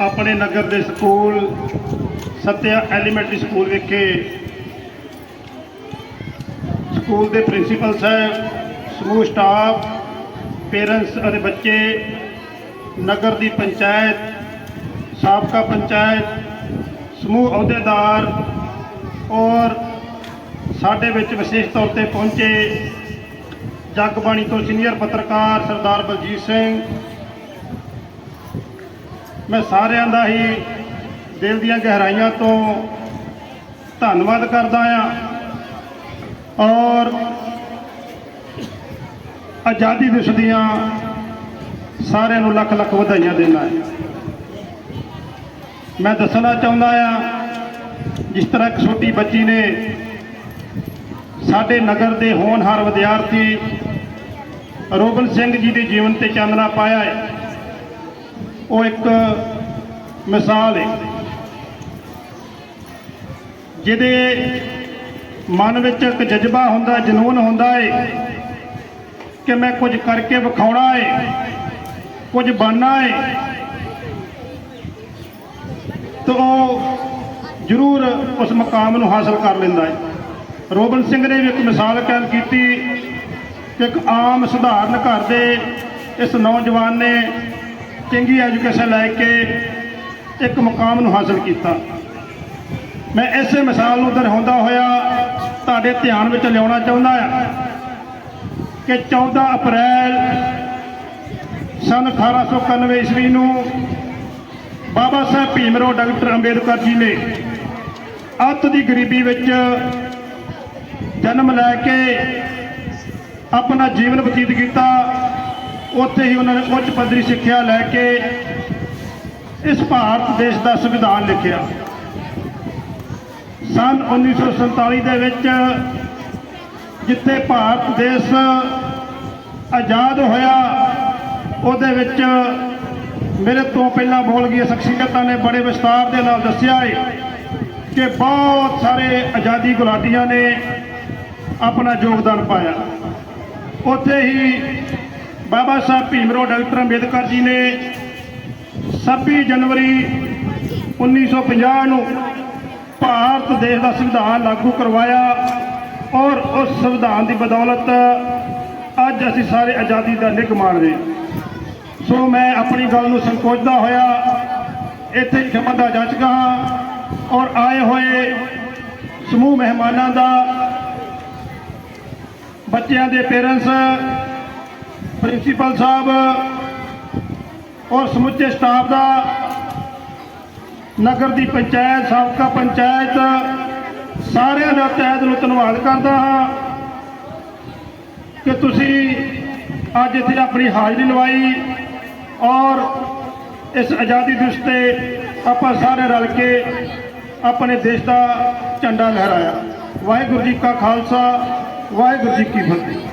ਆਪਣੇ ਨਗਰ ਦੇ ਸਕੂਲ, ਸਤਿਆ ਐਲੀਮੈਂਟਰੀ ਸਕੂਲ ਵਿਖੇ। ਸਕੂਲ ਦੇ ਪ੍ਰਿੰਸੀਪਲ ਸਾਹਿਬ ਸਮੂਹ ਸਟਾਫ, ਪੇਰੈਂਟਸ ਅਤੇ ਬੱਚੇ, ਨਗਰ ਦੀ ਪੰਚਾਇਤ, ਸਾਬਕਾ ਪੰਚਾਇਤ, ਸਮੂਹ ਅਹੁਦੇਦਾਰ ਔਰ ਸਾਡੇ ਵਿੱਚ ਵਿਸ਼ੇਸ਼ ਤੌਰ ਤੇ ਪਹੁੰਚੇ ਜਗਬਾਣੀ ਤੋਂ ਸੀਨੀਅਰ ਪੱਤਰਕਾਰ ਸਰਦਾਰ ਬਲਜੀਤ ਸਿੰਘ ਮੈਂ ਸਾਰਿਆਂ ਦਾ ਹੀ ਦਿਲ ਦੀਆਂ ਗਹਿਰਾਈਆਂ ਤੋਂ ਧੰਨਵਾਦ ਕਰਦਾ ਹਾਂ ਔਰ ਆਜ਼ਾਦੀ ਦਿਵਸ ਦੀਆਂ ਸਾਰਿਆਂ ਨੂੰ ਲੱਖ ਲੱਖ ਵਧਾਈਆਂ ਦਿੰਦਾ ਹਾਂ। ਮੈਂ ਦੱਸਣਾ ਚਾਹੁੰਦਾ ਹਾਂ ਜਿਸ ਤਰ੍ਹਾਂ ਇੱਕ ਛੋਟੀ ਬੱਚੀ ਨੇ ਸਾਡੇ ਨਗਰ ਦੇ ਹੋਣਹਾਰ ਵਿਦਿਆਰਥੀ ਰੋਬਨ ਸਿੰਘ ਜੀ ਦੇ ਜੀਵਨ ਤੇ ਚਾਨਣਾ ਪਾਇਆ ਹੈ। ਉਹ ਇੱਕ ਮਿਸਾਲ ਹੈ ਜਿਹਦੇ ਮਨ ਵਿੱਚ ਇੱਕ ਜਜ਼ਬਾ ਹੁੰਦਾ, ਜਨੂਨ ਹੁੰਦਾ ਹੈ ਕਿ ਮੈਂ ਕੁਝ ਕਰਕੇ ਵਿਖਾਉਣਾ ਹੈ ਕੁਝ ਬਣਨਾ ਹੈ ਤਾਂ ਉਹ ਜ਼ਰੂਰ ਉਸ ਮਕਾਮ ਨੂੰ ਹਾਸਲ ਕਰ ਲੈਂਦਾ ਹੈ ਰੋਬਨ ਸਿੰਘ ਨੇ ਵੀ ਇੱਕ ਮਿਸਾਲ ਕਾਇਮ ਕੀਤੀ ਕਿ ਇੱਕ ਆਮ ਸਧਾਰਨ ਘਰ ਦੇ ਇਸ ਨੌਜਵਾਨ ਨੇ ਚੰਗੀ ਐਜੂਕੇਸ਼ਨ ਲੈ ਕੇ ਇੱਕ ਮੁਕਾਮ ਨੂੰ ਹਾਸਲ ਕੀਤਾ। ਮੈਂ ਇਸੇ ਮਿਸਾਲ ਨੂੰ ਦਰਸਾਉਂਦਾ ਹੋਇਆ ਤੁਹਾਡੇ ਧਿਆਨ ਵਿੱਚ ਲਿਆਉਣਾ ਚਾਹੁੰਦਾ ਹਾਂ ਕਿ 14 ਅਪ੍ਰੈਲ ਸਨ 1891 ਈਸਵੀ ਨੂੰ ਬਾਬਾ ਸਾਹਿਬ ਭੀਮਰਾਓ ਡਾਕਟਰ ਅੰਬੇਦਕਰ ਜੀ ਨੇ ਅੱਤ ਦੀ ਗਰੀਬੀ ਵਿੱਚ ਜਨਮ ਲੈ ਕੇ ਆਪਣਾ ਜੀਵਨ ਬਤੀਤ ਕੀਤਾ। ਉੱਥੇ ਹੀ ਉਹਨਾਂ ਨੇ ਉੱਚ ਪੱਧਰੀ ਸਿੱਖਿਆ ਲੈ ਕੇ ਇਸ ਭਾਰਤ ਦੇਸ਼ ਦਾ ਸੰਵਿਧਾਨ ਲਿਖਿਆ। ਸਨ 1947 ਦੇ ਵਿੱਚ ਜਿੱਥੇ ਭਾਰਤ ਦੇਸ਼ ਆਜ਼ਾਦ ਹੋਇਆ, ਉਹਦੇ ਵਿੱਚ ਮੇਰੇ ਤੋਂ ਪਹਿਲਾਂ ਬੋਲ ਗਈ ਸ਼ਖਸੀਅਤਾਂ ਨੇ ਬੜੇ ਵਿਸਤਾਰ ਦੇ ਨਾਲ ਦੱਸਿਆ ਹੈ ਕਿ ਬਹੁਤ ਸਾਰੇ ਆਜ਼ਾਦੀ ਗੁਲਾਟੀਆਂ ਨੇ ਆਪਣਾ ਯੋਗਦਾਨ ਪਾਇਆ। ਉੱਥੇ ਹੀ ਬਾਬਾ ਸਾਹਿਬ ਭੀਮਰਾਓ ਡਾਕਟਰ ਅੰਬੇਦਕਰ ਜੀ ਨੇ 26 ਜਨਵਰੀ 1950 ਨੂੰ ਭਾਰਤ ਦੇਸ਼ ਦਾ ਸੰਵਿਧਾਨ ਲਾਗੂ ਕਰਵਾਇਆ ਔਰ ਉਸ ਸੰਵਿਧਾਨ ਦੀ ਬਦੌਲਤ ਅੱਜ ਅਸੀਂ ਸਾਰੇ ਆਜ਼ਾਦੀ ਦਾ ਨਿੱਘ ਮਾਣਦੇ ਸੋ ਮੈਂ ਆਪਣੀ ਗੱਲ ਨੂੰ ਸੰਕੋਚਦਾ ਹੋਇਆ ਇੱਥੇ ਹੀ ਖਿਮਾ ਦਾ ਜੱਜਗਾ ਔਰ ਆਏ ਹੋਏ ਸਮੂਹ ਮਹਿਮਾਨਾਂ ਦਾ, ਬੱਚਿਆਂ ਦੇ ਪੇਰੈਂਟਸ ਪ੍ਰਿੰਸੀਪਲ ਸਾਹਿਬ ਔਰ ਸਮੁੱਚੇ ਸਟਾਫ ਦਾ ਨਗਰ ਦੀ ਪੰਚਾਇਤ, ਸਾਬਕਾ ਪੰਚਾਇਤ ਸਾਰਿਆਂ ਦਾ ਤਹਿ ਦਿਲੋਂ ਧੰਨਵਾਦ ਕਰਦਾ ਹਾਂ ਕਿ ਤੁਸੀਂ ਅੱਜ ਇੱਥੇ ਆਪਣੀ ਹਾਜ਼ਰੀ ਲਵਾਈ ਔਰ ਇਸ ਆਜ਼ਾਦੀ ਦਿਵਸ ਤੇ ਆਪਾਂ ਸਾਰੇ ਰਲ ਕੇ ਆਪਣੇ ਦੇਸ਼ ਦਾ ਝੰਡਾ ਲਹਿਰਾਇਆ। ਵਾਹਿਗੁਰੂ ਜੀ ਕਾ ਖਾਲਸਾ, ਵਾਹਿਗੁਰੂ ਜੀ ਕੀ ਫਤਿਹ।